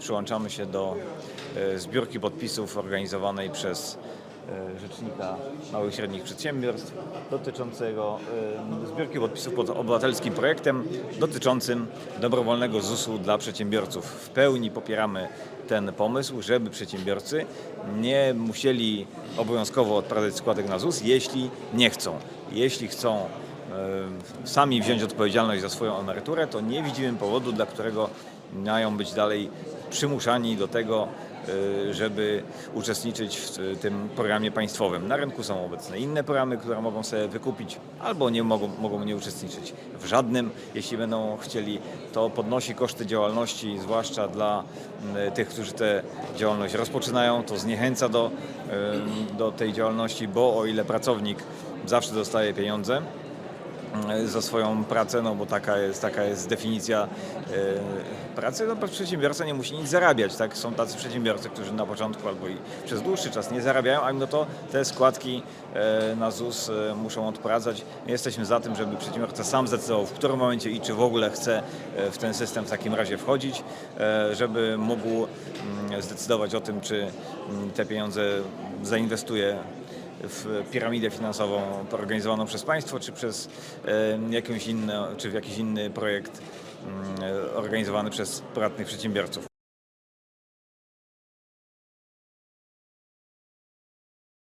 przyłączamy się do e, zbiórki podpisów organizowanej przez e, Rzecznika Małych i Średnich Przedsiębiorstw dotyczącego e, zbiórki podpisów pod obywatelskim projektem dotyczącym dobrowolnego ZUS-u dla przedsiębiorców. W pełni popieramy ten pomysł, żeby przedsiębiorcy nie musieli obowiązkowo odprowadzać składek na ZUS, jeśli nie chcą. Jeśli chcą sami wziąć odpowiedzialność za swoją emeryturę, to nie widzimy powodu, dla którego mają być dalej przymuszani do tego, e, żeby uczestniczyć w tym programie państwowym. Na rynku są obecne inne programy, które mogą sobie wykupić albo nie mogą, mogą nie uczestniczyć w żadnym. Jeśli będą chcieli, to podnosi koszty działalności, zwłaszcza dla m, tych, którzy tę działalność rozpoczynają, to zniechęca do, do tej działalności, bo o ile pracownik zawsze dostaje pieniądze, za swoją pracę, no bo taka jest, taka jest definicja e, pracy, no przedsiębiorca nie musi nic zarabiać, tak? Są tacy przedsiębiorcy, którzy na początku albo i przez dłuższy czas nie zarabiają, a mimo to te składki e, na ZUS e, muszą odprowadzać. My Jesteśmy za tym, żeby przedsiębiorca sam zdecydował, w którym momencie i czy w ogóle chce e, w ten system w takim razie wchodzić, e, żeby mógł mm, zdecydować o tym, czy mm, te pieniądze zainwestuje w piramidę finansową organizowaną przez państwo, czy przez jakąś inną, czy w jakiś inny projekt mm, organizowany przez prywatnych przedsiębiorców.